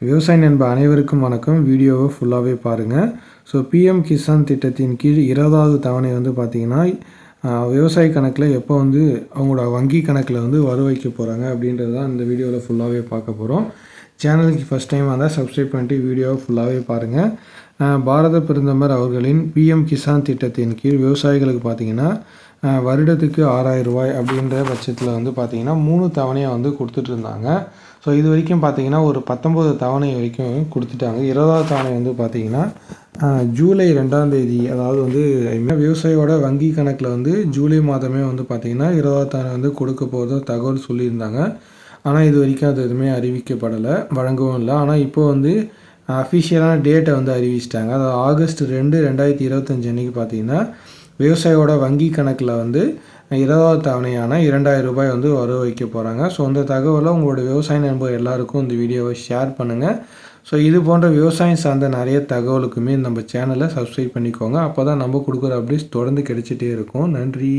விவசாய நண்ப அனைவருக்கும் வணக்கம். வீடியோவை ஃபுல்லாகவே பாருங்கள் ஸோ பிஎம் கிசான் திட்டத்தின் கீழ் இருபதாவது தவணை வந்து பார்த்திங்கன்னா விவசாய கணக்கில் எப்போ வந்து அவங்களோட வங்கி கணக்கில் வந்து வர வைக்க போகிறாங்க அப்படின்றது தான் இந்த வீடியோவில் ஃபுல்லாகவே பார்க்க போகிறோம் சேனலுக்கு ஃபஸ்ட் டைம் வந்தால் சப்ஸ்கிரைப் பண்ணிட்டு வீடியோவை ஃபுல்லாகவே பாருங்கள் பாரத பிரதமர் அவர்களின் பிஎம் கிசான் திட்டத்தின் கீழ் விவசாயிகளுக்கு பார்த்தீங்கன்னா வருடத்துக்கு ஆறாயிரம் ரூபாய் அப்படின்ற பட்சத்தில் வந்து பார்த்திங்கன்னா மூணு தவணையாக வந்து கொடுத்துட்டு இருந்தாங்க. ஸோ இது வரைக்கும் பார்த்தீங்கன்னா ஒரு பத்தொம்போது தவணை வரைக்கும் கொடுத்துட்டாங்க. இருபதாவது தவணை வந்து பார்த்தீங்கன்னா ஜூலை ரெண்டாம் தேதி அதாவது வந்து விவசாயியோட வங்கி கணக்கில் வந்து ஜூலை மாதமே வந்து பார்த்திங்கன்னா இருபதாவது தவணை வந்து கொடுக்க போகிறத தகவல் சொல்லியிருந்தாங்க. ஆனால் இது வரைக்கும் அது எதுவுமே அறிவிக்கப்படலை வழங்கவும் இல்லை. ஆனால் இப்போ வந்து அஃபிஷியலான டேட்டை வந்து அறிவிச்சிட்டாங்க. அதாவது ஆகஸ்ட் ரெண்டு ரெண்டாயிரத்தி இருபத்தஞ்சு அன்றைக்கி பார்த்தீங்கன்னா விவசாயியோட வங்கி கணக்கில் வந்து இருபதாவது தவணையான இரண்டாயிரம் ரூபாய் வந்து வர வைக்க போகிறாங்க ஸோ அந்த தகவலை உங்களோட விவசாய நண்பர் எல்லாருக்கும் இந்த வீடியோவை ஷேர் பண்ணுங்கள் ஸோ இது போன்ற விவசாயம் சார்ந்த நிறைய தகவலுக்குமே நம்ம சேனலை சப்ஸ்கிரைப் பண்ணிக்கோங்க. அப்போ தான் நம்ம கொடுக்குற அப்டேட்ஸ் தொடர்ந்து கிடைச்சிட்டே இருக்கும். நன்றி.